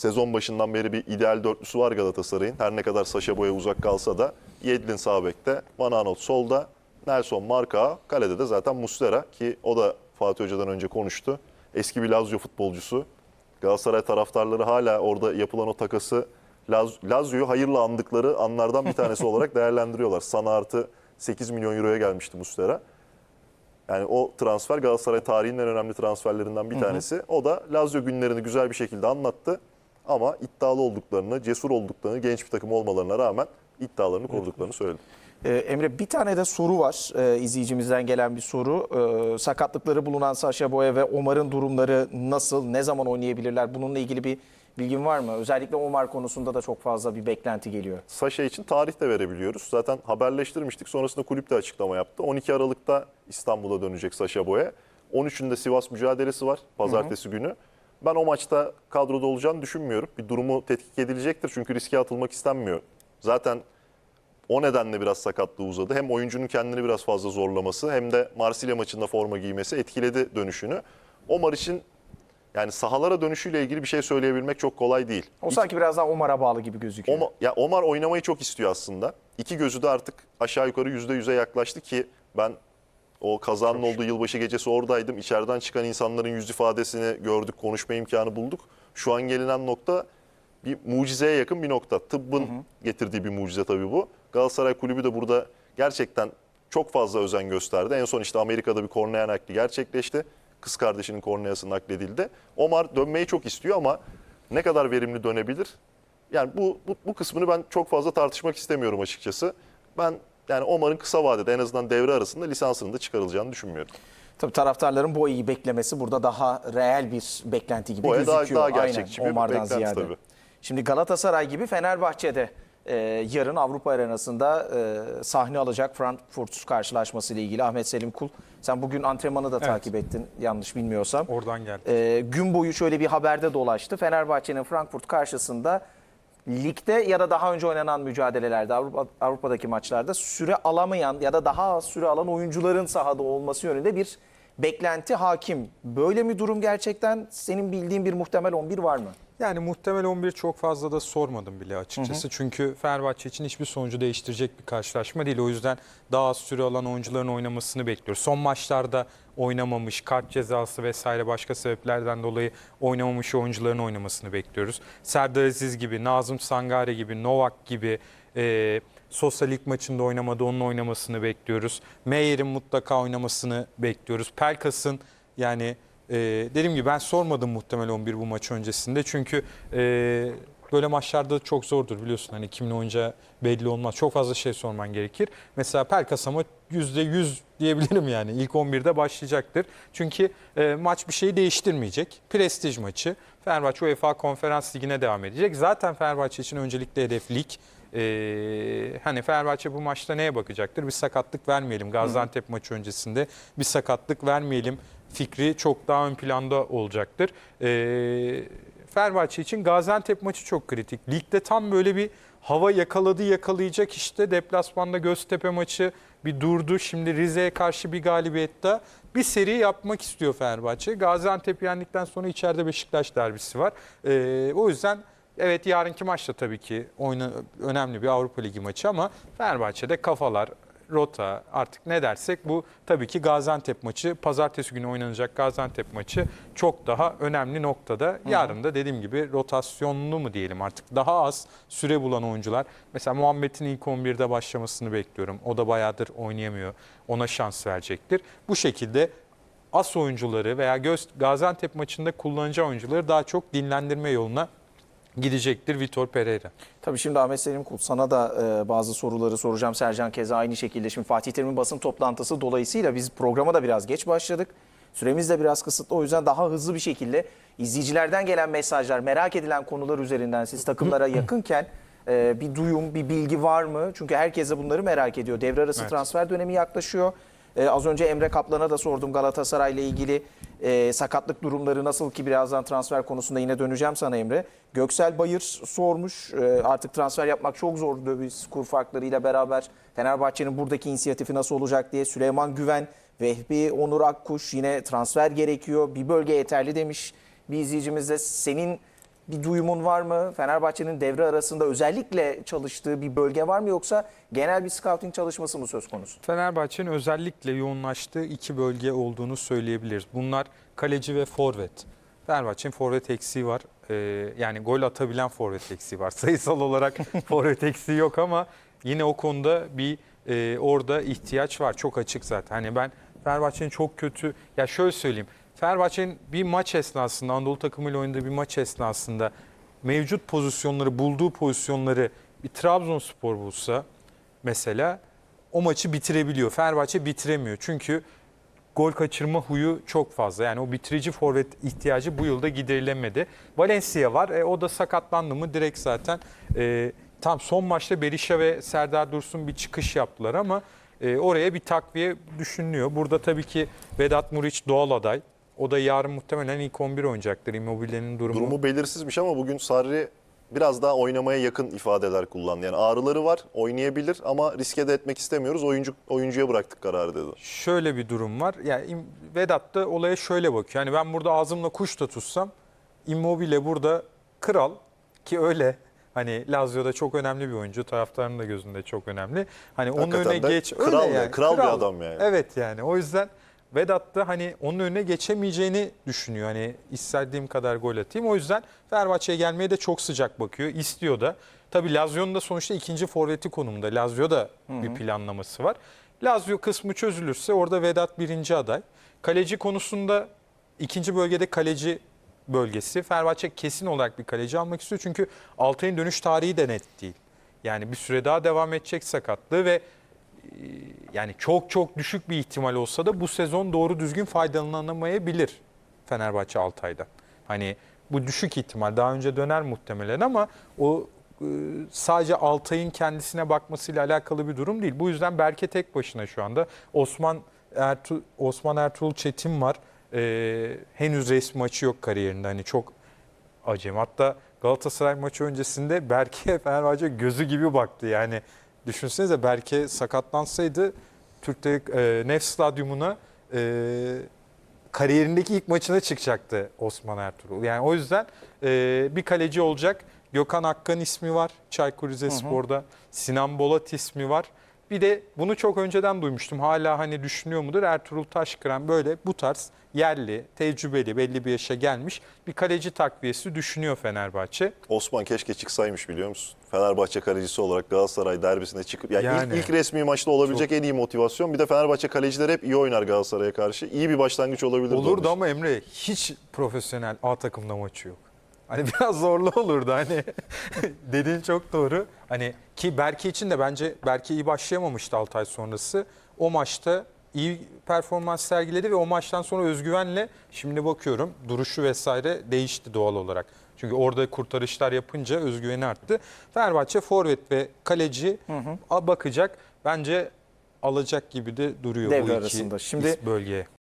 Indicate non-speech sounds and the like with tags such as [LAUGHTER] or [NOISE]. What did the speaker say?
sezon başından beri bir ideal dörtlüsü var Galatasaray'ın. Her ne kadar Saşa Boya uzak kalsa da Yedlin sağ bekte, Van Aanholt solda, Nelson Marka, kalede de zaten Muslera ki o da Fatih Hoca'dan önce konuştu. Eski bir Lazio futbolcusu. Galatasaray taraftarları hala orada yapılan o takası Laz- Lazio'yu hayırla andıkları anlardan bir tanesi [LAUGHS] olarak değerlendiriyorlar. Sana artı 8 milyon euroya gelmişti Muslera. Yani o transfer Galatasaray tarihinin en önemli transferlerinden bir tanesi. O da Lazio günlerini güzel bir şekilde anlattı. Ama iddialı olduklarını, cesur olduklarını, genç bir takım olmalarına rağmen iddialarını koruduklarını söyledi. Ee, Emre bir tane de soru var ee, izleyicimizden gelen bir soru. Ee, sakatlıkları bulunan Saşa Boya ve Omar'ın durumları nasıl, ne zaman oynayabilirler? Bununla ilgili bir bilgin var mı? Özellikle Omar konusunda da çok fazla bir beklenti geliyor. Saşa için tarih de verebiliyoruz. Zaten haberleştirmiştik. Sonrasında kulüp de açıklama yaptı. 12 Aralık'ta İstanbul'a dönecek Saşa Boya. 13'ünde Sivas mücadelesi var pazartesi günü. Ben o maçta kadroda olacağını düşünmüyorum. Bir durumu tetkik edilecektir çünkü riske atılmak istenmiyor. Zaten o nedenle biraz sakatlığı uzadı. Hem oyuncunun kendini biraz fazla zorlaması hem de Marsilya maçında forma giymesi etkiledi dönüşünü. Omar için yani sahalara dönüşüyle ilgili bir şey söyleyebilmek çok kolay değil. O sanki biraz daha Omar'a bağlı gibi gözüküyor. Omar, ya Omar oynamayı çok istiyor aslında. İki gözü de artık aşağı yukarı yüzde yüze yaklaştı ki ben o kazanın olduğu yılbaşı gecesi oradaydım. İçeriden çıkan insanların yüz ifadesini gördük, konuşma imkanı bulduk. Şu an gelinen nokta bir mucizeye yakın bir nokta. Tıbbın getirdiği bir mucize tabii bu. Galatasaray Kulübü de burada gerçekten çok fazla özen gösterdi. En son işte Amerika'da bir kornea nakli gerçekleşti. Kız kardeşinin korneası nakledildi. Omar dönmeyi çok istiyor ama ne kadar verimli dönebilir? Yani bu, bu, bu kısmını ben çok fazla tartışmak istemiyorum açıkçası. Ben yani Omar'ın kısa vadede en azından devre arasında lisansının da çıkarılacağını düşünmüyorum. Tabii taraftarların Boya'yı beklemesi burada daha reel bir beklenti gibi Boya daha- gözüküyor. daha gerçekçi bir Omar'dan beklenti ziyade. tabii. Şimdi Galatasaray gibi Fenerbahçe'de e, yarın Avrupa arenasında e, sahne alacak Frankfurt karşılaşması ile ilgili Ahmet Selim Kul. Sen bugün antrenmanı da takip ettin yanlış bilmiyorsam. Oradan geldi. E, gün boyu şöyle bir haberde dolaştı. Fenerbahçe'nin Frankfurt karşısında ligde ya da daha önce oynanan mücadelelerde Avrupa, Avrupa'daki maçlarda süre alamayan ya da daha az süre alan oyuncuların sahada olması yönünde bir beklenti hakim. Böyle mi durum gerçekten? Senin bildiğin bir muhtemel 11 var mı? Yani muhtemel 11 çok fazla da sormadım bile açıkçası. Çünkü Fenerbahçe için hiçbir sonucu değiştirecek bir karşılaşma değil. O yüzden daha az süre alan oyuncuların oynamasını bekliyoruz. Son maçlarda oynamamış, kart cezası vesaire başka sebeplerden dolayı oynamamış oyuncuların oynamasını bekliyoruz. Serdar Aziz gibi, Nazım Sangare gibi, Novak gibi e, Sosa lig maçında oynamadı onun oynamasını bekliyoruz. Meyer'in mutlaka oynamasını bekliyoruz. Pelkas'ın yani ee, dediğim gibi ben sormadım muhtemel 11 bu maç öncesinde. Çünkü e, böyle maçlarda çok zordur biliyorsun. Hani kimin oynayacağı belli olmaz. Çok fazla şey sorman gerekir. Mesela Pelkas ama %100 diyebilirim yani. İlk 11'de başlayacaktır. Çünkü e, maç bir şeyi değiştirmeyecek. Prestij maçı. Fenerbahçe UEFA Konferans Ligi'ne devam edecek. Zaten Fenerbahçe için öncelikle hedef lig. Ee, hani Fenerbahçe bu maçta neye bakacaktır? Bir sakatlık vermeyelim. Gaziantep maçı öncesinde bir sakatlık vermeyelim fikri çok daha ön planda olacaktır. Ee, Fenerbahçe için Gaziantep maçı çok kritik. Ligde tam böyle bir hava yakaladı yakalayacak işte deplasmanda Göztepe maçı bir durdu. Şimdi Rize'ye karşı bir galibiyette bir seri yapmak istiyor Fenerbahçe. Gaziantep yendikten sonra içeride Beşiktaş derbisi var. Ee, o yüzden Evet yarınki maç da tabii ki oyna, önemli bir Avrupa Ligi maçı ama Fenerbahçe'de kafalar, rota artık ne dersek bu tabii ki Gaziantep maçı. Pazartesi günü oynanacak Gaziantep maçı çok daha önemli noktada. Yarın da dediğim gibi rotasyonlu mu diyelim artık daha az süre bulan oyuncular. Mesela Muhammed'in ilk 11'de başlamasını bekliyorum. O da bayağıdır oynayamıyor. Ona şans verecektir. Bu şekilde as oyuncuları veya Göz, Gaziantep maçında kullanacağı oyuncuları daha çok dinlendirme yoluna gidecektir Vitor Pereira. Tabii şimdi Ahmet Selim Kul sana da e, bazı soruları soracağım. Sercan keza aynı şekilde. Şimdi Fatih Terim'in basın toplantısı dolayısıyla biz programa da biraz geç başladık. Süremiz de biraz kısıtlı. O yüzden daha hızlı bir şekilde izleyicilerden gelen mesajlar, merak edilen konular üzerinden siz takımlara [CLEARS THROAT] yakınken e, bir duyum, bir bilgi var mı? Çünkü herkes de bunları merak ediyor. Devre arası Evet. transfer dönemi yaklaşıyor. E, az önce Emre Kaplan'a da sordum Galatasaray ile ilgili e, sakatlık durumları nasıl ki birazdan transfer konusunda yine döneceğim sana Emre. Göksel Bayır sormuş. E, artık transfer yapmak çok zor döviz kur farklarıyla beraber. Fenerbahçe'nin buradaki inisiyatifi nasıl olacak diye Süleyman Güven, Vehbi Onur Akkuş yine transfer gerekiyor. Bir bölge yeterli demiş bir izleyicimiz de. Senin bir duyumun var mı? Fenerbahçe'nin devre arasında özellikle çalıştığı bir bölge var mı yoksa genel bir scouting çalışması mı söz konusu? Fenerbahçe'nin özellikle yoğunlaştığı iki bölge olduğunu söyleyebiliriz. Bunlar kaleci ve forvet. Fenerbahçe'nin forvet eksiği var. Ee, yani gol atabilen forvet eksiği var. [LAUGHS] Sayısal olarak forvet eksiği yok ama yine o konuda bir e, orada ihtiyaç var. Çok açık zaten. Hani ben Fenerbahçe'nin çok kötü ya şöyle söyleyeyim. Fenerbahçe'nin bir maç esnasında Anadolu takımıyla oynadığı bir maç esnasında mevcut pozisyonları bulduğu pozisyonları bir Trabzonspor bulsa mesela o maçı bitirebiliyor. Fenerbahçe bitiremiyor. Çünkü gol kaçırma huyu çok fazla. Yani o bitirici forvet ihtiyacı bu yılda giderilemedi. Valencia var. E, o da sakatlandı mı direkt zaten e, tam son maçta Berisha ve Serdar Dursun bir çıkış yaptılar ama e, oraya bir takviye düşünülüyor. Burada tabii ki Vedat Muriç doğal aday. O da yarın muhtemelen ilk 11 oynayacaktır. Immobile'nin durumu. Durumu belirsizmiş ama bugün Sarri biraz daha oynamaya yakın ifadeler kullandı. Yani ağrıları var, oynayabilir ama riske de etmek istemiyoruz. Oyuncu oyuncuya bıraktık kararı dedi. Şöyle bir durum var. Yani Vedat da olaya şöyle bakıyor. Yani ben burada ağzımla kuş da tutsam Immobile burada kral ki öyle. Hani Lazio'da çok önemli bir oyuncu. Taraftarın da gözünde çok önemli. Hani onun Hakikaten önüne de geç. kral öyle ya, yani. kral bir adam yani. Evet yani. O yüzden Vedat da hani onun önüne geçemeyeceğini düşünüyor. Hani istediğim kadar gol atayım. O yüzden Fenerbahçe'ye gelmeye de çok sıcak bakıyor. istiyor da. Tabii Lazio'nun da sonuçta ikinci forveti konumda. Lazio da bir planlaması var. Lazio kısmı çözülürse orada Vedat birinci aday. Kaleci konusunda ikinci bölgede kaleci bölgesi. Fenerbahçe kesin olarak bir kaleci almak istiyor. Çünkü Altay'ın dönüş tarihi de net değil. Yani bir süre daha devam edecek sakatlığı ve yani çok çok düşük bir ihtimal olsa da bu sezon doğru düzgün faydalanamayabilir Fenerbahçe Altay'dan. Hani bu düşük ihtimal daha önce döner muhtemelen ama o e, sadece Altay'ın kendisine bakmasıyla alakalı bir durum değil. Bu yüzden Berke tek başına şu anda. Osman Ertuğ, Osman Ertuğrul Çetin var. E, henüz resmi maçı yok kariyerinde. Hani çok acem. Hatta Galatasaray maçı öncesinde Berke Fenerbahçe gözü gibi baktı. Yani düşünsenize Berke sakatlansaydı Türk'te e, Nef Stadyumuna e, kariyerindeki ilk maçına çıkacaktı Osman Ertuğrul. Yani o yüzden e, bir kaleci olacak. Gökhan Akkan ismi var Çaykur Rizespor'da. Sinan Bolat ismi var. Bir de bunu çok önceden duymuştum. Hala hani düşünüyor mudur? Ertuğrul Taşkıran böyle bu tarz yerli, tecrübeli, belli bir yaşa gelmiş bir kaleci takviyesi düşünüyor Fenerbahçe. Osman keşke çıksaymış biliyor musun? Fenerbahçe kalecisi olarak Galatasaray derbisine çıkıp yani, Yani. ilk, ilk resmi maçta olabilecek en iyi motivasyon. Bir de Fenerbahçe kaleciler hep iyi oynar Galatasaray'a karşı. İyi bir başlangıç olabilir. Olurdu ama Emre hiç profesyonel A takımda maçı yok. Hani [LAUGHS] biraz zorlu olurdu hani. [LAUGHS] Dediğin çok doğru. Hani ki Berke için de bence Berke iyi başlayamamıştı 6 ay sonrası. O maçta iyi performans sergiledi ve o maçtan sonra özgüvenle şimdi bakıyorum duruşu vesaire değişti doğal olarak. Çünkü orada kurtarışlar yapınca özgüveni arttı. Fenerbahçe forvet ve kaleci bakacak. Bence alacak gibi de duruyor Devre bu iki arasında. Şimdi- bölgeye.